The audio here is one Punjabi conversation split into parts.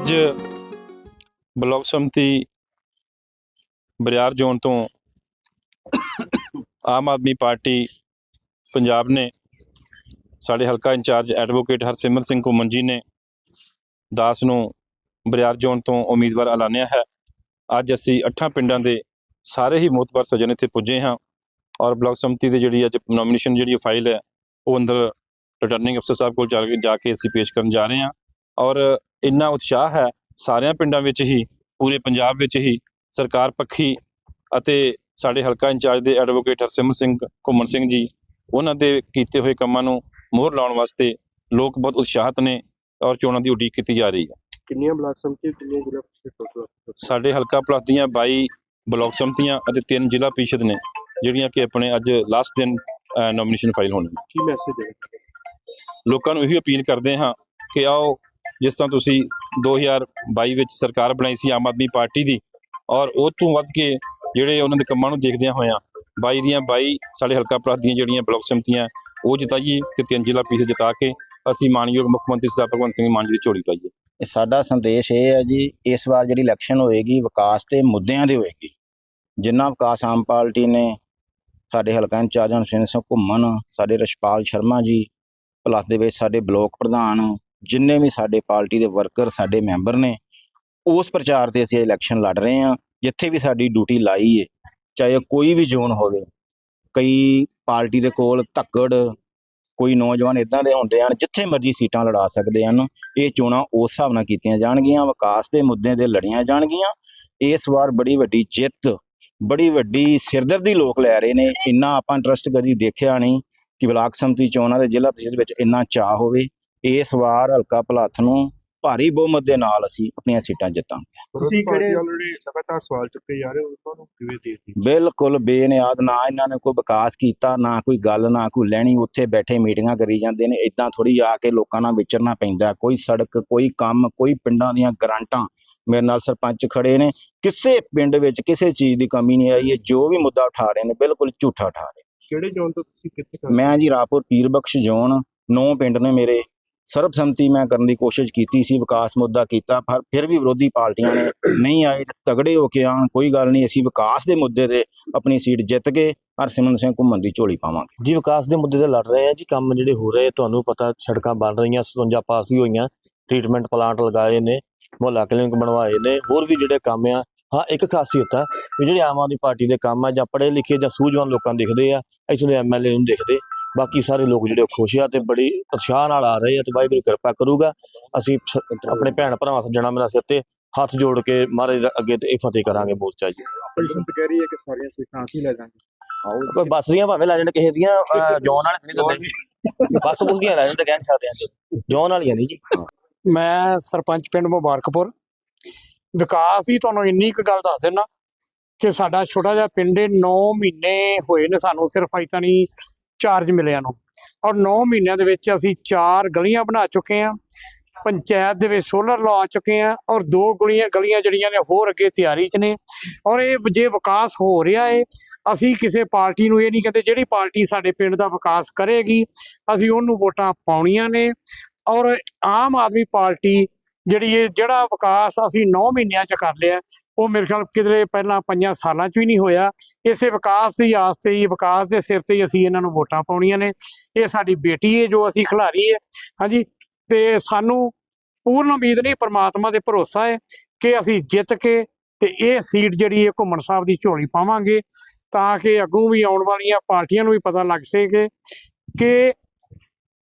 ਅੱਜ ਬਲਾਕ ਸਮਤੀ ਬਰਿਆਰ ਜ਼ੋਨ ਤੋਂ ਆਮ ਆਦਮੀ ਪਾਰਟੀ ਪੰਜਾਬ ਨੇ ਸਾਡੇ ਹਲਕਾ ਇੰਚਾਰਜ ਐਡਵੋਕੇਟ ਹਰਸਿਮਰ ਸਿੰਘ ਘੁੰਮਣ ਜੀ ਨੇ ਦਾਸ ਨੂੰ ਬਰਿਆਰ ਜ਼ੋਨ ਤੋਂ ਉਮੀਦਵਾਰ ਐਲਾਨਿਆ ਹੈ। ਅੱਜ ਅਸੀਂ ਅੱਠਾਂ ਪਿੰਡਾਂ ਦੇ ਸਾਰੇ ਹੀ ਮੋਤਬਰ ਸੱਜਣ ਇੱਥੇ ਪੁੱਜੇ ਹਾਂ ਔਰ ਬਲਾਕ ਸੰਮਤੀ ਦੀ ਜਿਹੜੀ ਅੱਜ ਨੋਮੀਨੇਸ਼ਨ ਜਿਹੜੀ ਫਾਈਲ ਹੈ ਉਹ ਅੰਦਰ ਰਿਟਰਨਿੰਗ ਅਫਸਰ ਸਾਹਿਬ ਕੋਲ ਜਾ ਕੇ ਜਾ ਕੇ ਅਸੀਂ ਪੇਸ਼ ਕਰਨ ਜਾ ਰਹੇ ਹਾਂ। ਔਰ ਇੰਨਾ ਉਤਸ਼ਾਹ ਹੈ ਸਾਰਿਆਂ ਪਿੰਡਾਂ ਵਿੱਚ ਹੀ ਪੂਰੇ ਪੰਜਾਬ ਵਿੱਚ ਹੀ ਸਰਕਾਰ ਪੱਖੀ ਅਤੇ ਸਾਡੇ ਹਲਕਾ ਇੰਚਾਰਜ ਦੇ ਐਡਵੋਕੇਟ ਹਰਸਿਮਰ ਸਿੰਘ ਘੁੰਮਣ ਸਿੰਘ ਜੀ ਉਹਨਾਂ ਦੇ ਕੀਤੇ ਹੋਏ ਕੰਮਾਂ ਨੂੰ ਮੋਹਰ ਲਾਉਣ ਵਾਸਤੇ ਲੋਕ ਬਹੁਤ ਉਤਸ਼ਾਹਤ ਨੇ ਔਰ ਚੋਣਾਂ ਦੀ ਉਡੀਕ ਕੀਤੀ ਜਾ ਰਹੀ ਹੈ। ਕਿੰਨੀਆਂ ਬਲਾਕ ਸੰਮਤੀ ਕਿੰਨੀਆਂ ਜ਼ਿਲ੍ਹਾ ਪ੍ਰੀਸ਼ਦ ਸਾਡੇ ਹਲਕਾ ਪਲਸ ਦੀਆਂ 22 ਬਲਾਕ ਸੰਮਤੀਆਂ ਅਤੇ ਤਿੰਨ ਜ਼ਿਲ੍ਹਾ ਪ੍ਰੀਸ਼ਦ ਨੇ ਜਿਹੜੀਆਂ ਕਿ ਆਪਣੇ ਅੱਜ ਲਾਸਟ ਦਿਨ ਨੋਮੀਨੇਸ਼ਨ ਫਾਈਲ ਹੋਣੀ ਕੀ ਮੈਸੇਜ ਹੈ? ਲੋਕਾਂ ਨੂੰ ਇਹੀ ਅਪੀਲ ਕਰਦੇ ਹਾਂ ਕਿ ਆਓ ਜਿਸ ਤਰ੍ਹਾਂ ਤੁਸੀਂ 2022 ਵਿੱਚ ਸਰਕਾਰ ਬਣਾਈ ਸੀ ਆਮ ਆਦਮੀ ਪਾਰਟੀ ਦੀ, ਔਰ ਉਹ ਤੋਂ ਵੱਧ ਕੇ ਜਿਹੜੇ ਉਹਨਾਂ ਦੇ ਕੰਮਾਂ ਨੂੰ ਦੇਖਦਿਆਂ ਹੋਇਆਂ 22 ਦੀਆਂ 22 ਸਾਡੇ ਹਲਕਾ ਪਲਸ ਦੀਆਂ ਜਿਹੜੀਆਂ ਬਲਾਕ ਸੰਮਤੀਆਂ, ਉਹ ਜਿਤਾਈਏ ਤੇ ਤਿੰਨ ਜ਼ਿਲ੍ਹਾ ਪੀਸ ਜਿਤਾ ਕੇ ਅਸੀਂ ਮਾਨਯੋਗ ਮੁੱਖ ਮੰਤਰੀ ਸਰਦਾਰ ਭਗਵੰਤ ਸਿੰਘ ਮਾਨ ਜੀ ਦੀ ਝੋਲੀ ਪਾਈਏ। ਇਹ ਸਾਡਾ ਸੰਦੇਸ਼ ਇਹ ਹੈ ਜੀ, ਇਸ ਵਾਰ ਜਿਹੜੀ ਇਲੈਕਸ਼ਨ ਹੋਏਗੀ, ਵਿਕਾਸ ਤੇ ਮੁੱਦਿਆਂ ਦੇ ਹੋਏਗੀ। ਜਿੰਨਾ ਵਿਕਾਸ ਆਮ ਪਾਰਟੀ ਨੇ ਸਾਡੇ ਹਲਕਾ ਇੰਚਾਰਜ ਹਰਸਿੰਘ ਸਿੰਘ ਘੁੰਮਣ, ਸਾਡੇ ਰਸ਼ਪਾਲ ਸ਼ਰਮਾ ਜੀ ਪਲੱਸ ਦੇ ਵਿੱਚ ਸਾਡੇ ਬਲਾਕ ਪ੍ਰਧਾਨ ਜਿੰਨੇ ਵੀ ਸਾਡੇ ਪਾਰਟੀ ਦੇ ਵਰਕਰ, ਸਾਡੇ ਮੈਂਬਰ ਨੇ, ਉਸ ਪ੍ਰਚਾਰ ਤੇ ਅਸੀਂ ਇਲੈਕਸ਼ਨ ਲੜ ਰਹੇ ਹਾਂ, ਜਿੱਥੇ ਵੀ ਸਾਡੀ ਡਿਊਟੀ ਲਾਈ ਹੈ ਚਾਹੇ ਉਹ ਕੋਈ ਵੀ ਜ਼ੋਨ ਹੋਵੇ, ਕਈ ਪਾਰਟੀ ਦੇ ਕੋਲ ਧੱਕੜ, ਕੋਈ ਨੌਜਵਾਨ ਇਦਾਂ ਦੇ ਹੁੰਦੇ ਹਨ, ਜਿੱਥੇ ਮਰਜ਼ੀ ਸੀਟਾਂ ਲੜਾ ਸਕਦੇ ਹਨ, ਇਹ ਚੋਣਾਂ ਉਸ ਹਿਸਾਬ ਨਾਲ ਕੀਤੀਆਂ ਜਾਣਗੀਆਂ, ਵਿਕਾਸ ਦੇ ਮੁੱਦੇ ਤੇ ਲੜੀਆਂ ਜਾਣਗੀਆਂ, ਇਸ ਵਾਰ ਬੜੀ ਵੱਡੀ ਜਿੱਤ, ਬੜੀ ਵੱਡੀ ਸਿਰਦਰਦੀ ਲੋਕ ਲੈ ਰਹੇ ਨੇ, ਇੰਨਾ ਆਪਾਂ ਇੰਟਰਸਟ ਕਦੀ ਦੇਖਿਆ ਨਹੀਂ ਕਿ ਬਲਾਕ ਸੰਮਤੀ ਚੋਣਾਂ ਦੇ ਜ਼ਿਲ੍ਹਾ ਪ੍ਰੀਸ਼ਦ ਵਿੱਚ ਇੰਨਾ ਚਾਹ ਹੋਵੇ ਇਸ ਵਾਰ ਹਲਕਾ ਭਲਾਥ ਨੂੰ ਭਾਰੀ ਬਹੁਮਤ ਦੇ ਨਾਲ ਅਸੀਂ ਆਪਣੀਆਂ ਸੀਟਾਂ ਜਿੱਤਾਂਗੇ। ਤੁਸੀਂ ਕਿਹੜੇ ਆਲਰੇਡੀ ਲਗਾਤਾਰ ਸਵਾਲ ਚੁੱਕੇ ਜਾ ਰਹੇ ਹੋ ਤੁਹਾਨੂੰ ਕਿਵੇਂ ਦੇਖਦੇ ਬਿਲਕੁਲ ਬੇਨਿਆਦ ਨਾ ਇਹਨਾਂ ਨੇ ਕੋਈ ਵਿਕਾਸ ਕੀਤਾ ਨਾ ਕੋਈ ਗੱਲ ਨਾ ਕੋਈ ਲੈਣੀ ਉੱਥੇ ਬੈਠੇ ਮੀਟਿੰਗਾਂ ਕਰੀ ਜਾਂਦੇ ਨੇ ਇਦਾਂ ਥੋੜੀ ਆ ਕੇ ਲੋਕਾਂ ਨਾਲ ਵਿਚਰਨਾ ਪੈਂਦਾ ਕੋਈ ਸੜਕ ਕੋਈ ਕੰਮ ਕੋਈ ਪਿੰਡਾਂ ਦੀਆਂ ਗਰਾਂਟਾਂ ਮੇਰੇ ਨਾਲ ਸਰਪੰਚ ਖੜੇ ਨੇ ਕਿਸੇ ਪਿੰਡ ਵਿੱਚ ਕਿਸੇ ਚੀਜ਼ ਦੀ ਕਮੀ ਨਹੀਂ ਆਈ ਹੈ ਜੋ ਵੀ ਮੁੱਦਾ ਉਠਾ ਰਹੇ ਨੇ ਬਿਲਕੁਲ ਝੂਠਾ ਉਠਾ ਰਹੇ ਕਿਹੜੇ ਜ਼ੋਨ ਤੋਂ ਤੁਸੀਂ ਕਿੱਥੇ ਮੈਂ ਜੀ ਰਾਪੁਰ ਪੀਰਬਖਸ਼ ਜ਼ੋਨ ਨੌ ਪਿੰਡ ਨੇ ਮੇਰੇ ਸਰਬਸੰਮਤੀ ਮੈਂ ਕਰਨ ਦੀ ਕੋਸ਼ਿਸ਼ ਕੀਤੀ ਸੀ, ਵਿਕਾਸ ਮੁੱਦਾ ਕੀਤਾ, ਪਰ ਫਿਰ ਵੀ ਵਿਰੋਧੀ ਪਾਰਟੀਆਂ ਨੇ ਨਹੀਂ ਆਏ, ਤਗੜੇ ਹੋ ਕੇ ਆਣ ਕੋਈ ਗੱਲ ਨਹੀਂ, ਅਸੀਂ ਵਿਕਾਸ ਦੇ ਮੁੱਦੇ ਤੇ ਆਪਣੀ ਸੀਟ ਜਿੱਤ ਕੇ ਹਰਸਿਮਰਨ ਸਿੰਘ ਘੁੰਮਣ ਦੀ ਝੋਲੀ ਪਾਵਾਂਗੇ। ਜੀ, ਵਿਕਾਸ ਦੇ ਮੁੱਦੇ ਤੇ ਲੜ ਰਹੇ ਆ ਜੀ, ਕੰਮ ਜਿਹੜੇ ਹੋ ਰਹੇ, ਤੁਹਾਨੂੰ ਪਤਾ ਸੜਕਾਂ ਬਣ ਰਹੀਆਂ 57 ਪਾਸ ਵੀ ਹੋਈਆਂ ਟ੍ਰੀਟਮੈਂਟ ਪਲਾਂਟ ਲਗਾਏ ਨੇ, ਮੁਹੱਲਾ ਕਲੀਨਿਕ ਬਣਵਾਏ ਨੇ, ਹੋਰ ਵੀ ਜਿਹੜੇ ਕੰਮ ਆ, ਹਾਂ, ਇੱਕ ਖਾਸੀਅਤ ਆ ਵੀ ਜਿਹੜੇ ਆਮ ਆਦਮੀ ਪਾਰਟੀ ਦੇ ਕੰਮ ਆ, ਜਾਂ ਪੜ੍ਹੇ ਲਿਖੇ ਜਾਂ ਸੂਝਵਾਨ ਲੋਕਾਂ ਦਿਖਦੇ ਆ, ਇੱਥੋਂ ਦੇ ਐਮਐਲਏ ਨੂੰ ਦਿਖਦੇ ਬਾਕੀ ਸਾਰੇ ਲੋਕ ਜਿਹੜੇ ਖੁਸ਼ ਆ ਤੇ ਬੜੀ ਉਤਸ਼ਾਹ ਨਾਲ ਆ ਰਹੇ ਆ ਤੇ ਵਾਹਿਗੁਰੂ ਕਿਰਪਾ ਕਰੂਗਾ। ਅਸੀਂ ਆਪਣੇ ਭੈਣ ਭਰਾਵਾਂ ਸੱਜਣਾ ਮੇਰਾ ਸਿਰ ਤੇ ਹੱਥ ਜੋੜ ਕੇ ਮਹਾਰਾਜ ਦੇ ਅੱਗੇ ਤੇ ਇਹ ਫਤਿਹ ਕਰਾਂਗੇ ਮੋਰਚਾ ਜੀ। ਆਪੋਜੀਸ਼ਨ ਤੇ ਕਹਿ ਰਹੀ ਹੈ ਕਿ ਸਾਰੀਆਂ ਸੀਟਾਂ ਅਸੀਂ ਲੈ ਜਾਵਾਂਗੇ। ਆਓ ਕੋਈ ਬੱਸ ਦੀਆਂ ਭਾਵੇਂ ਲੈ ਜਾਣ ਕਿਸੇ ਦੀਆਂ ਜੌਨ ਵਾਲੇ ਨਹੀਂ ਦਿੰਦੇ। ਬੱਸ ਬੁਸ ਦੀਆਂ ਲੈ ਜਾਣ ਤੇ ਕਹਿ ਨਹੀਂ ਸਕਦੇ ਅੱਜ। ਜੌਨ ਵਾਲੀਆਂ ਨਹੀਂ ਜੀ। ਮੈਂ ਸਰਪੰਚ ਪਿੰਡ ਮੁਬਾਰਕਪੁਰ। ਵਿਕਾਸ ਦੀ ਤੁਹਾਨੂੰ ਇੰਨੀ ਕੁ ਗੱਲ ਦੱਸ ਦੇਣਾ ਕਿ ਸਾਡਾ ਛੋਟਾ ਜਿਹਾ ਪਿੰਡ 9 ਮਹੀਨੇ ਹੋਏ ਨੇ ਸਾਨੂੰ ਸਿਰਫ ਅਜੇ ਤਾਂ ਨਹੀਂ ਚਾਰਜ ਮਿਲਿਆ ਨੂੰ। ਔਰ 9 ਮਹੀਨਿਆਂ ਦੇ ਵਿੱਚ ਅਸੀਂ ਚਾਰ ਗਲੀਆਂ ਬਣਾ ਚੁੱਕੇ ਹਾਂ। ਪੰਚਾਇਤ ਦੇ ਵਿੱਚ ਸੋਲਰ ਲਵਾ ਚੁੱਕੇ ਹਾਂ ਔਰ ਦੋ ਗਲੀਆਂ ਗਲੀਆਂ ਜਿਹੜੀਆਂ ਨੇ ਹੋਰ ਅੱਗੇ ਤਿਆਰੀ 'ਚ ਨੇ। ਔਰ ਇਹ ਜੇ ਵਿਕਾਸ ਹੋ ਰਿਹਾ ਏ, ਅਸੀਂ ਕਿਸੇ ਪਾਰਟੀ ਨੂੰ ਇਹ ਨਹੀਂ ਕਹਿੰਦੇ ਜਿਹੜੀ ਪਾਰਟੀ ਸਾਡੇ ਪਿੰਡ ਦਾ ਵਿਕਾਸ ਕਰੇਗੀ, ਅਸੀਂ ਉਹਨੂੰ ਵੋਟਾਂ ਪਾਉਣੀਆਂ ਨੇ। ਔਰ ਆਮ ਆਦਮੀ ਪਾਰਟੀ ਜਿਹੜੀ ਇਹ ਜਿਹੜਾ ਵਿਕਾਸ ਅਸੀਂ 9 ਮਹੀਨਿਆਂ ਚ ਕਰ ਲਿਆ, ਉਹ ਮੇਰੇ ਖਿਆਲ ਕਿਧਰੇ ਪਹਿਲਾਂ ਪੰਜਾਂ ਸਾਲਾਂ ਚ ਵੀ ਨਹੀਂ ਹੋਇਆ। ਇਸੇ ਵਿਕਾਸ ਦੀ ਆਸ ਤੇ ਹੀ, ਵਿਕਾਸ ਦੇ ਸਿਰ ਤੇ ਹੀ ਅਸੀਂ ਇਹਨਾਂ ਨੂੰ ਵੋਟਾਂ ਪਾਉਣੀਆਂ ਨੇ। ਇਹ ਸਾਡੀ ਬੇਟੀ ਹੈ ਜੋ ਅਸੀਂ ਖਿਲਾਰੀ ਹੈ ਹਾਂਜੀ, ਤੇ ਸਾਨੂੰ ਪੂਰਨ ਉਮੀਦ ਨਹੀਂ, ਪਰਮਾਤਮਾ 'ਤੇ ਭਰੋਸਾ ਹੈ ਕਿ ਅਸੀਂ ਜਿੱਤ ਕੇ ਤੇ ਇਹ ਸੀਟ ਜਿਹੜੀ ਹੈ ਘੁੰਮਣ ਸਾਹਿਬ ਦੀ ਝੋਲੀ ਪਾਵਾਂਗੇ ਤਾਂ ਕਿ ਅੱਗੋਂ ਵੀ ਆਉਣ ਵਾਲੀਆਂ ਪਾਰਟੀਆਂ ਨੂੰ ਵੀ ਪਤਾ ਲੱਗ ਸਕੇ ਕਿ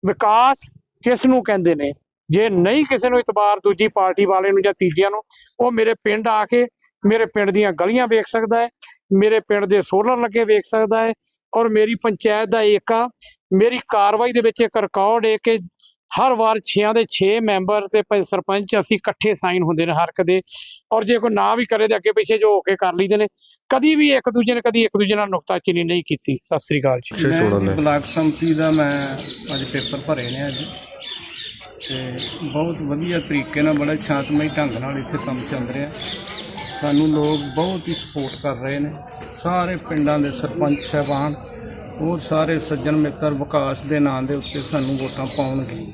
ਵਿਕਾਸ ਕਿਸ ਨੂੰ ਕਹਿੰਦੇ ਨੇ। ਜੇ ਨਹੀਂ ਕਿਸੇ ਨੂੰ ਇਤਬਾਰ ਦੂਜੀ ਪਾਰਟੀ ਵਾਲੇ ਨੂੰ ਜਾਂ ਤੀਜਿਆਂ ਨੂੰ ਉਹ ਮੇਰੇ ਪਿੰਡ ਆ ਕੇ ਮੇਰੇ ਪਿੰਡ ਦੀਆਂ ਗਲੀਆਂ ਵੇਖ ਸਕਦਾ ਹੈ ਮੇਰੇ ਪਿੰਡ ਦੇ ਸੋਲਰ ਲੱਗੇ ਵੇਖ ਸਕਦਾ ਹੈ ਔਰ ਮੇਰੀ ਪੰਚਾਇਤ ਦਾ ਏਕਾ ਮੇਰੀ ਕਾਰਵਾਈ ਦੇ ਵਿੱਚ ਇੱਕ ਰਿਕਾਰਡ ਹੈ ਕਿ ਹਰ ਵਾਰ 6 ਦੇ 6 ਮੈਂਬਰ ਤੇ ਪ- ਸਰਪੰਚ ਅਸੀਂ ਇਕੱਠੇ ਸਾਈਨ ਹੁੰਦੇ ਨੇ ਹਰ ਕਦੇ ਔਰ ਜੇ ਕੋਈ ਨਾ ਵੀ ਕਰੇ ਤੇ ਅੱਗੇ ਪਿੱਛੇ ਜੋ ਹੋ ਕੇ ਕਰ ਲਈਦੇ ਨੇ ਕਦੀ ਵੀ ਇੱਕ ਦੂਜੇ ਨੇ ਕਦੀ ਇੱਕ ਦੂਜੇ ਨਾਲ ਨੁਕਤਾਚੀਨੀ ਨਹੀਂ ਕੀਤੀ। ਸਤਿ ਸ੍ਰੀ ਅਕਾਲ ਜੀ। ਬਲਾਕ ਸੰਮਤੀ ਦਾ ਮੈਂ ਅੱਜ ਪੇਪਰ ਭਰੇ ਨੇ ਅੱਜ। ਤੇ ਬਹੁਤ ਵਧੀਆ ਤਰੀਕੇ ਨਾਲ, ਬੜਾ ਸ਼ਾਂਤਮਈ ਢੰਗ ਨਾਲ ਇੱਥੇ ਕੰਮ ਚੱਲ ਰਿਹਾ। ਸਾਨੂੰ ਲੋਕ ਬਹੁਤ ਹੀ ਸਪੋਰਟ ਕਰ ਰਹੇ ਨੇ। ਸਾਰੇ ਪਿੰਡਾਂ ਦੇ ਸਰਪੰਚ ਸਾਹਿਬਾਨ, ਹੋਰ ਸਾਰੇ ਸੱਜਣ ਮਿੱਤਰ ਵਿਕਾਸ ਦੇ ਨਾਂ ਦੇ ਉੱਤੇ ਸਾਨੂੰ ਵੋਟਾਂ ਪਾਉਣਗੇ।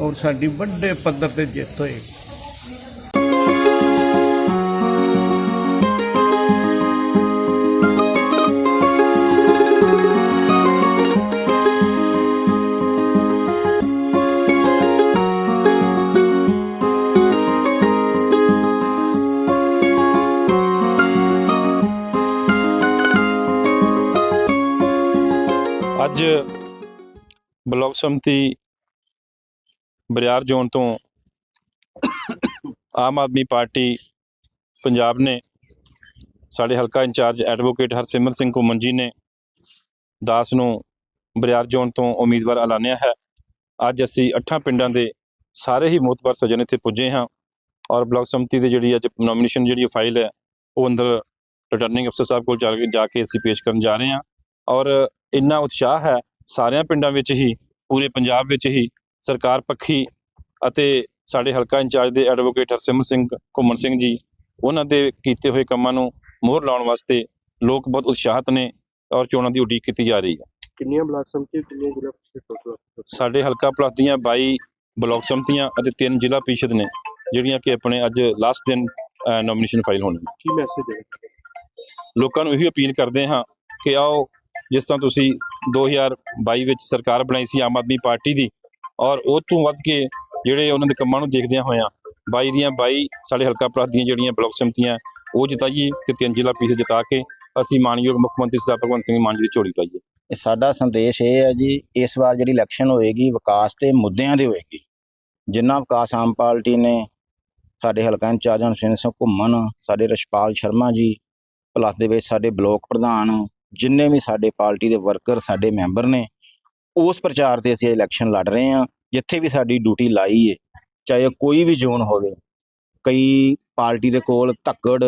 ਔਰ ਸਾਡੀ ਵੱਡੇ ਪੱਧਰ ਤੇ ਜਿੱਤ ਹੋਏਗੀ। ਅੱਜ ਬਲਾਕ ਸੰਮਤੀ ਬਰਿਆਰ ਜ਼ੋਨ ਤੋਂ ਆਮ ਆਦਮੀ ਪਾਰਟੀ ਪੰਜਾਬ ਨੇ ਸਾਡੇ ਹਲਕਾ ਇੰਚਾਰਜ ਐਡਵੋਕੇਟ ਹਰਸਿਮਰ ਸਿੰਘ ਘੁੰਮਣ ਜੀ ਨੇ ਦਾਸ ਨੂੰ ਬਰਿਆਰ ਜ਼ੋਨ ਤੋਂ ਉਮੀਦਵਾਰ ਐਲਾਨਿਆ ਹੈ। ਅੱਜ ਅਸੀਂ ਅੱਠਾਂ ਪਿੰਡਾਂ ਦੇ ਸਾਰੇ ਹੀ ਮੋਤਬਰ ਸੱਜਣ ਇੱਥੇ ਪੁੱਜੇ ਹਾਂ ਔਰ ਬਲਾਕ ਸੰਮਤੀ ਦੀ ਜਿਹੜੀ ਅੱਜ ਨੋਮੀਨੇਸ਼ਨ ਜਿਹੜੀ ਫਾਈਲ ਹੈ ਉਹ ਅੰਦਰ ਰਿਟਰਨਿੰਗ ਅਫਸਰ ਸਾਹਿਬ ਕੋਲ ਜਾ ਕੇ ਜਾ ਕੇ ਅਸੀਂ ਪੇਸ਼ ਕਰਨ ਜਾ ਰਹੇ ਹਾਂ ਔਰ ਇੰਨਾ ਉਤਸ਼ਾਹ ਹੈ ਸਾਰਿਆਂ ਪਿੰਡਾਂ ਵਿੱਚ ਹੀ ਪੂਰੇ ਪੰਜਾਬ ਵਿੱਚ ਹੀ ਸਰਕਾਰ ਪੱਖੀ ਅਤੇ ਸਾਡੇ ਹਲਕਾ ਇੰਚਾਰਜ ਦੇ ਐਡਵੋਕੇਟ ਹਰਸਿਮਰ ਸਿੰਘ ਘੁੰਮਣ ਸਿੰਘ ਜੀ ਉਹਨਾਂ ਦੇ ਕੀਤੇ ਹੋਏ ਕੰਮਾਂ ਨੂੰ ਮੋਹਰ ਲਾਉਣ ਵਾਸਤੇ ਲੋਕ ਬਹੁਤ ਉਤਸ਼ਾਹਤ ਨੇ ਔਰ ਚੋਣਾਂ ਦੀ ਉਡੀਕ ਕੀਤੀ ਜਾ ਰਹੀ ਹੈ। ਕਿੰਨੀਆਂ ਬਲਾਕ ਸੰਮਤੀ ਕਿੰਨੀਆਂ ਜ਼ਿਲ੍ਹਾ ਪ੍ਰੀਸ਼ਦ ਸਾਡੇ ਹਲਕਾ ਪਲਸ ਦੀਆਂ 22 ਬਲਾਕ ਸੰਮਤੀਆਂ ਅਤੇ ਤਿੰਨ ਜ਼ਿਲ੍ਹਾ ਪ੍ਰੀਸ਼ਦ ਨੇ ਜਿਹੜੀਆਂ ਕਿ ਆਪਣੇ ਅੱਜ ਲਾਸਟ ਦਿਨ ਨੋਮੀਨੇਸ਼ਨ ਫਾਈਲ ਹੋਣੀ ਕੀ ਮੈਸੇਜ ਹੈ? ਲੋਕਾਂ ਨੂੰ ਇਹੀ ਅਪੀਲ ਕਰਦੇ ਹਾਂ ਕਿ ਆਓ ਜਿਸ ਤਰ੍ਹਾਂ ਤੁਸੀਂ 2022 ਵਿੱਚ ਸਰਕਾਰ ਬਣਾਈ ਸੀ ਆਮ ਆਦਮੀ ਪਾਰਟੀ ਦੀ, ਔਰ ਉਹ ਤੋਂ ਵੱਧ ਕੇ ਜਿਹੜੇ ਉਹਨਾਂ ਦੇ ਕੰਮਾਂ ਨੂੰ ਦੇਖਦਿਆਂ ਹੋਇਆਂ 22 ਦੀਆਂ 22 ਸਾਡੇ ਹਲਕਾ ਪਲਸ ਦੀਆਂ ਜਿਹੜੀਆਂ ਬਲਾਕ ਸੰਮਤੀਆਂ, ਉਹ ਜਿਤਾਈਏ ਤੇ ਤਿੰਨ ਜ਼ਿਲ੍ਹਾ ਪੀਸ ਜਿਤਾ ਕੇ ਅਸੀਂ ਮਾਨਯੋਗ ਮੁੱਖ ਮੰਤਰੀ ਸਰਦਾਰ ਭਗਵੰਤ ਸਿੰਘ ਮਾਨ ਜੀ ਦੀ ਝੋਲੀ ਪਾਈਏ। ਇਹ ਸਾਡਾ ਸੰਦੇਸ਼ ਇਹ ਹੈ ਜੀ, ਇਸ ਵਾਰ ਜਿਹੜੀ ਇਲੈਕਸ਼ਨ ਹੋਏਗੀ, ਵਿਕਾਸ ਤੇ ਮੁੱਦਿਆਂ ਦੇ ਹੋਏਗੀ। ਜਿੰਨਾ ਵਿਕਾਸ ਆਮ ਪਾਰਟੀ ਨੇ ਸਾਡੇ ਹਲਕਾ ਇੰਚਾਰਜ ਹਰਸਿੰਘ ਸਿੰਘ ਘੁੰਮਣ, ਸਾਡੇ ਰਸ਼ਪਾਲ ਸ਼ਰਮਾ ਜੀ ਪਲੱਸ ਦੇ ਵਿੱਚ ਸਾਡੇ ਬਲਾਕ ਪ੍ਰਧਾਨ ਜਿੰਨੇ ਵੀ ਸਾਡੇ ਪਾਰਟੀ ਦੇ ਵਰਕਰ, ਸਾਡੇ ਮੈਂਬਰ ਨੇ, ਉਸ ਪ੍ਰਚਾਰ ਤੇ ਅਸੀਂ ਇਲੈਕਸ਼ਨ ਲੜ ਰਹੇ ਹਾਂ, ਜਿੱਥੇ ਵੀ ਸਾਡੀ ਡਿਊਟੀ ਲਾਈ ਹੈ ਚਾਹੇ ਉਹ ਕੋਈ ਵੀ ਜ਼ੋਨ ਹੋਵੇ, ਕਈ ਪਾਰਟੀ ਦੇ ਕੋਲ ਧੱਕੜ,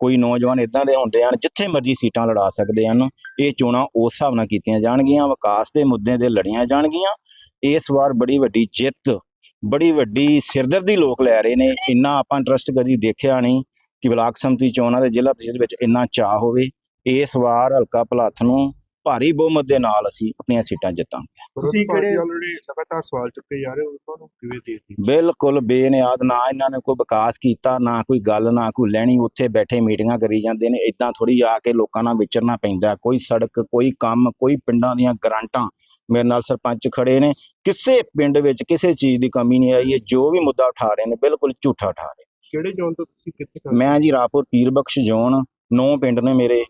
ਕੋਈ ਨੌਜਵਾਨ ਇਦਾਂ ਦੇ ਹੁੰਦੇ ਹਨ, ਜਿੱਥੇ ਮਰਜ਼ੀ ਸੀਟਾਂ ਲੜਾ ਸਕਦੇ ਹਨ, ਇਹ ਚੋਣਾਂ ਉਸ ਹਿਸਾਬ ਨਾਲ ਕੀਤੀਆਂ ਜਾਣਗੀਆਂ, ਵਿਕਾਸ ਦੇ ਮੁੱਦੇ ਤੇ ਲੜੀਆਂ ਜਾਣਗੀਆਂ, ਇਸ ਵਾਰ ਬੜੀ ਵੱਡੀ ਜਿੱਤ, ਬੜੀ ਵੱਡੀ ਸਿਰਦਰਦੀ ਲੋਕ ਲੈ ਰਹੇ ਨੇ, ਇੰਨਾ ਆਪਾਂ ਇੰਟਰਸਟ ਕਦੀ ਦੇਖਿਆ ਨਹੀਂ ਕਿ ਬਲਾਕ ਸੰਮਤੀ ਚੋਣਾਂ ਦੇ ਜ਼ਿਲ੍ਹਾ ਪ੍ਰੀਸ਼ਦ ਵਿੱਚ ਇੰਨਾ ਚਾਹ ਹੋਵੇ ਇਸ ਵਾਰ ਹਲਕਾ ਭਲਾਥ ਨੂੰ ਭਾਰੀ ਬਹੁਮਤ ਦੇ ਨਾਲ ਅਸੀਂ ਆਪਣੀਆਂ ਸੀਟਾਂ ਜਿੱਤਾਂਗੇ। ਤੁਸੀਂ ਕਿਹੜੇ ਆਲਰੇਡੀ ਲਗਾਤਾਰ ਸਵਾਲ ਚੁੱਕੇ ਜਾ ਰਹੇ ਹੋ ਤੁਹਾਨੂੰ ਕਿਵੇਂ ਦੇਖਦੇ ਹੋ? ਬਿਲਕੁਲ ਬੇਨਿਆਦ ਨਾ ਇਹਨਾਂ ਨੇ ਕੋਈ ਵਿਕਾਸ ਕੀਤਾ ਨਾ ਕੋਈ ਗੱਲ ਨਾ ਕੋਈ ਲੈਣੀ। ਉੱਥੇ ਬੈਠੇ ਮੀਟਿੰਗਾਂ ਕਰੀ ਜਾਂਦੇ ਨੇ। ਇਦਾਂ ਥੋੜੀ ਆ ਕੇ ਲੋਕਾਂ ਨਾਲ ਵਿਚਰਨਾ ਪੈਂਦਾ। ਕੋਈ ਸੜਕ ਕੋਈ ਕੰਮ ਕੋਈ ਪਿੰਡਾਂ ਦੀਆਂ ਗਰਾਂਟਾਂ ਮੇਰੇ ਨਾਲ ਸਰਪੰਚ ਖੜੇ ਨੇ। ਕਿਸੇ ਪਿੰਡ ਵਿੱਚ ਕਿਸੇ ਚੀਜ਼ ਦੀ ਕਮੀ ਨਹੀਂ ਆਈ। ਹੈ ਜੋ ਵੀ ਮੁੱਦਾ ਉਠਾ ਰਹੇ ਨੇ ਬਿਲਕੁਲ ਝੂਠਾ ਉਠਾ ਰਹੇ ਕਿਹੜੇ ਜ਼ੋਨ ਤੋਂ ਤੁਸੀਂ ਕਿੱਥੇ ਮੈਂ ਜੀ ਰਾਪੁਰ ਪੀਰਬਖਸ਼ ਜ਼ੋਨ ਨੌ ਪਿੰਡ ਨੇ ਮੇਰੇ।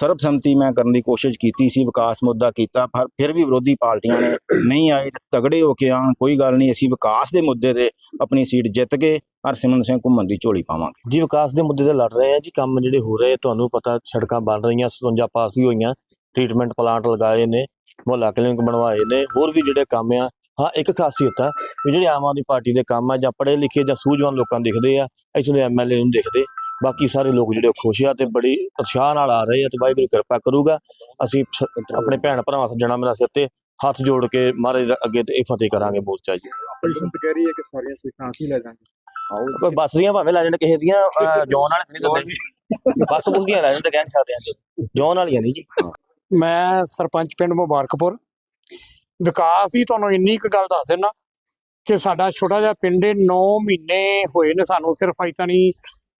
ਸਰਬਸੰਮਤੀ ਮੈਂ ਕਰਨ ਦੀ ਕੋਸ਼ਿਸ਼ ਕੀਤੀ ਸੀ, ਵਿਕਾਸ ਮੁੱਦਾ ਕੀਤਾ, ਪਰ ਫਿਰ ਵੀ ਵਿਰੋਧੀ ਪਾਰਟੀਆਂ ਨੇ ਨਹੀਂ ਆਏ, ਤਗੜੇ ਹੋ ਕੇ ਆਣ ਕੋਈ ਗੱਲ ਨਹੀਂ, ਅਸੀਂ ਵਿਕਾਸ ਦੇ ਮੁੱਦੇ ਤੇ ਆਪਣੀ ਸੀਟ ਜਿੱਤ ਕੇ ਹਰਸਿਮਰਨ ਸਿੰਘ ਘੁੰਮਣ ਦੀ ਝੋਲੀ ਪਾਵਾਂਗੇ। ਜੀ, ਵਿਕਾਸ ਦੇ ਮੁੱਦੇ ਤੇ ਲੜ ਰਹੇ ਆ ਜੀ, ਕੰਮ ਜਿਹੜੇ ਹੋ ਰਹੇ, ਤੁਹਾਨੂੰ ਪਤਾ ਸੜਕਾਂ ਬਣ ਰਹੀਆਂ 57 ਪਾਸ ਵੀ ਹੋਈਆਂ ਟ੍ਰੀਟਮੈਂਟ ਪਲਾਂਟ ਲਗਾਏ ਨੇ, ਮੁਹੱਲਾ ਕਲੀਨਿਕ ਬਣਵਾਏ ਨੇ, ਹੋਰ ਵੀ ਜਿਹੜੇ ਕੰਮ ਆ, ਹਾਂ, ਇੱਕ ਖਾਸੀਅਤ ਆ ਵੀ ਜਿਹੜੇ ਆਮ ਆਦਮੀ ਪਾਰਟੀ ਦੇ ਕੰਮ ਆ, ਜਾਂ ਪੜ੍ਹੇ ਲਿਖੇ ਜਾਂ ਸੂਝਵਾਨ ਲੋਕਾਂ ਦਿਖਦੇ ਆ, ਇੱਥੋਂ ਦੇ ਐਮਐਲਏ ਨੂੰ ਦਿਖਦੇ ਬਾਕੀ ਸਾਰੇ ਲੋਕ ਜਿਹੜੇ ਖੁਸ਼ ਆ ਤੇ ਬੜੀ ਉਤਸ਼ਾਹ ਨਾਲ ਆ ਰਹੇ ਆ ਤੇ ਵਾਹਿਗੁਰੂ ਕਿਰਪਾ ਕਰੂਗਾ। ਅਸੀਂ ਆਪਣੇ ਭੈਣ ਭਰਾਵਾਂ ਸੱਜਣਾ ਮੇਰਾ ਸਿਰ ਤੇ ਹੱਥ ਜੋੜ ਕੇ ਮਹਾਰਾਜ ਦੇ ਅੱਗੇ ਤੇ ਇਹ ਫਤਿਹ ਕਰਾਂਗੇ ਮੋਰਚਾ ਜੀ। ਆਪੋਜੀਸ਼ਨ ਤੇ ਕਹਿ ਰਹੀ ਹੈ ਕਿ ਸਾਰੀਆਂ ਸੀਟਾਂ ਅਸੀਂ ਲੈ ਜਾਾਂਗੇ ਕੋਈ ਬੱਸ ਦੀਆਂ ਭਾਵੇਂ ਲੈ ਜਾਣ ਕਿਸੇ ਦੀਆਂ ਜੌਨ ਵਾਲੇ ਨਹੀਂ ਦਿੰਦੇ। ਬੱਸ ਬੁਸ ਦੀਆਂ ਲੈ ਜਾਣ ਤੇ ਕਹਿ ਨਹੀਂ ਸਕਦੇ ਅੱਜ ਜੌਨ ਵਾਲੀਆਂ ਨਹੀਂ ਜੀ। ਮੈਂ ਸਰਪੰਚ ਪਿੰਡ ਮੁਬਾਰਕਪੁਰ। ਵਿਕਾਸ ਦੀ ਤੁਹਾਨੂੰ ਇੰਨੀ ਕੁ ਗੱਲ ਦੱਸ ਦੇਣਾ ਕਿ ਸਾਡਾ ਛੋਟਾ ਜਿਹਾ ਪਿੰਡ 9 ਮਹੀਨੇ ਹੋਏ ਨੇ ਸਾਨੂੰ ਸਿਰਫ ਅਜੇ ਤਾਂ ਨਹੀਂ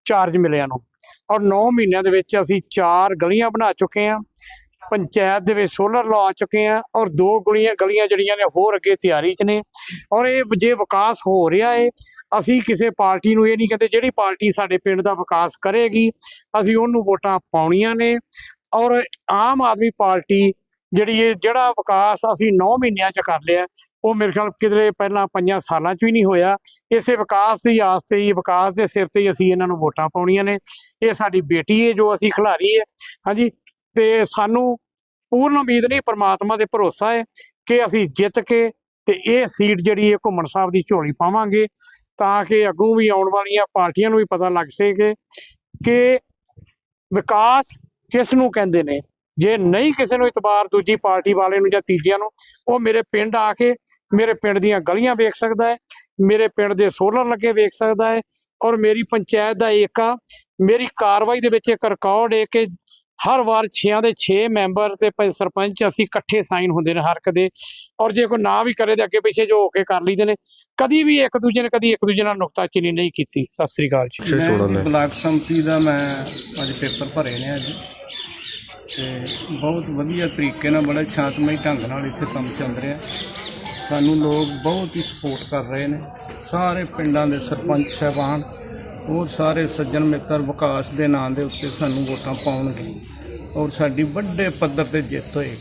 ਚਾਰਜ ਮਿਲਿਆ ਨੂੰ। ਔਰ 9 ਮਹੀਨਿਆਂ ਦੇ ਵਿੱਚ ਅਸੀਂ ਚਾਰ ਗਲੀਆਂ ਬਣਾ ਚੁੱਕੇ ਹਾਂ। ਪੰਚਾਇਤ ਦੇ ਵਿੱਚ ਸੋਲਰ ਲਾ ਚੁੱਕੇ ਹਾਂ ਔਰ ਦੋ ਗਲੀਆਂ ਗਲੀਆਂ ਜਿਹੜੀਆਂ ਨੇ ਹੋਰ ਅੱਗੇ ਤਿਆਰੀ 'ਚ ਨੇ। ਔਰ ਇਹ ਜੇ ਵਿਕਾਸ ਹੋ ਰਿਹਾ ਏ, ਅਸੀਂ ਕਿਸੇ ਪਾਰਟੀ ਨੂੰ ਇਹ ਨਹੀਂ ਕਹਿੰਦੇ ਜਿਹੜੀ ਪਾਰਟੀ ਸਾਡੇ ਪਿੰਡ ਦਾ ਵਿਕਾਸ ਕਰੇਗੀ, ਅਸੀਂ ਉਹਨੂੰ ਵੋਟਾਂ ਪਾਉਣੀਆਂ ਨੇ। ਔਰ ਆਮ ਆਦਮੀ ਪਾਰਟੀ ਜਿਹੜੀ ਇਹ ਜਿਹੜਾ ਵਿਕਾਸ ਅਸੀਂ 9 ਮਹੀਨਿਆਂ ਚ ਕਰ ਲਿਆ, ਉਹ ਮੇਰੇ ਖਿਆਲ ਕਿਧਰੇ ਪਹਿਲਾਂ ਪੰਜਾਂ ਸਾਲਾਂ ਚ ਵੀ ਨਹੀਂ ਹੋਇਆ। ਇਸੇ ਵਿਕਾਸ ਦੀ ਆਸ ਤੇ ਹੀ, ਵਿਕਾਸ ਦੇ ਸਿਰ ਤੇ ਹੀ ਅਸੀਂ ਇਹਨਾਂ ਨੂੰ ਵੋਟਾਂ ਪਾਉਣੀਆਂ ਨੇ। ਇਹ ਸਾਡੀ ਬੇਟੀ ਹੈ ਜੋ ਅਸੀਂ ਖਿਲਾਰੀ ਹੈ ਹਾਂਜੀ, ਤੇ ਸਾਨੂੰ ਪੂਰਨ ਉਮੀਦ ਨਹੀਂ, ਪਰਮਾਤਮਾ 'ਤੇ ਭਰੋਸਾ ਹੈ ਕਿ ਅਸੀਂ ਜਿੱਤ ਕੇ ਤੇ ਇਹ ਸੀਟ ਜਿਹੜੀ ਹੈ ਘੁੰਮਣ ਸਾਹਿਬ ਦੀ ਝੋਲੀ ਪਾਵਾਂਗੇ, ਤਾਂ ਕਿ ਅੱਗੋਂ ਵੀ ਆਉਣ ਵਾਲੀਆਂ ਪਾਰਟੀਆਂ ਨੂੰ ਵੀ ਪਤਾ ਲੱਗ ਸਕੇ ਕਿ ਵਿਕਾਸ ਕਿਸ ਨੂੰ ਕਹਿੰਦੇ ਨੇ। ਜੇ ਨਹੀਂ ਕਿਸੇ ਨੂੰ ਇਤਬਾਰ ਦੂਜੀ ਪਾਰਟੀ ਵਾਲੇ ਨੂੰ ਜਾਂ ਤੀਜਿਆਂ ਨੂੰ ਉਹ ਮੇਰੇ ਪਿੰਡ ਆ ਕੇ ਮੇਰੇ ਪਿੰਡ ਦੀਆਂ ਗਲੀਆਂ ਵੇਖ ਸਕਦਾ ਹੈ ਮੇਰੇ ਪਿੰਡ ਦੇ ਸੋਲਰ ਲੱਗੇ ਵੇਖ ਸਕਦਾ ਹੈ ਔਰ ਮੇਰੀ ਪੰਚਾਇਤ ਦਾ ਏਕਾ ਮੇਰੀ ਕਾਰਵਾਈ ਦੇ ਵਿੱਚ ਇੱਕ ਰਿਕਾਰਡ ਹੈ ਕਿ ਹਰ ਵਾਰ 6 ਦੇ 6 ਮੈਂਬਰ ਤੇ ਪ- ਸਰਪੰਚ ਅਸੀਂ ਇਕੱਠੇ ਸਾਈਨ ਹੁੰਦੇ ਨੇ ਹਰ ਕਦੇ ਔਰ ਜੇ ਕੋਈ ਨਾ ਵੀ ਕਰੇ ਤੇ ਅੱਗੇ ਪਿੱਛੇ ਜੋ ਹੋ ਕੇ ਕਰ ਲਈਦੇ ਨੇ ਕਦੀ ਵੀ ਇੱਕ ਦੂਜੇ ਨੇ ਕਦੀ ਇੱਕ ਦੂਜੇ ਨਾਲ ਨੁਕਤਾਚੀਨੀ ਨਹੀਂ ਕੀਤੀ। ਸਤਿ ਸ੍ਰੀ ਅਕਾਲ ਜੀ। ਬਲਾਕ ਸੰਮਤੀ ਦਾ ਮੈਂ ਅੱਜ ਪੇਪਰ ਭਰੇ ਨੇ ਅੱਜ। ਤੇ ਬਹੁਤ ਵਧੀਆ ਤਰੀਕੇ ਨਾਲ, ਬੜਾ ਸ਼ਾਂਤਮਈ ਢੰਗ ਨਾਲ ਇੱਥੇ ਕੰਮ ਚੱਲ ਰਿਹਾ। ਸਾਨੂੰ ਲੋਕ ਬਹੁਤ ਹੀ ਸਪੋਰਟ ਕਰ ਰਹੇ ਨੇ। ਸਾਰੇ ਪਿੰਡਾਂ ਦੇ ਸਰਪੰਚ ਸਾਹਿਬਾਨ, ਹੋਰ ਸਾਰੇ ਸੱਜਣ ਮਿੱਤਰ ਵਿਕਾਸ ਦੇ ਨਾਂ ਦੇ ਉੱਤੇ ਸਾਨੂੰ ਵੋਟਾਂ ਪਾਉਣਗੇ। ਔਰ ਸਾਡੀ ਵੱਡੇ ਪੱਧਰ ਤੇ ਜਿੱਤ ਹੋਏਗੀ।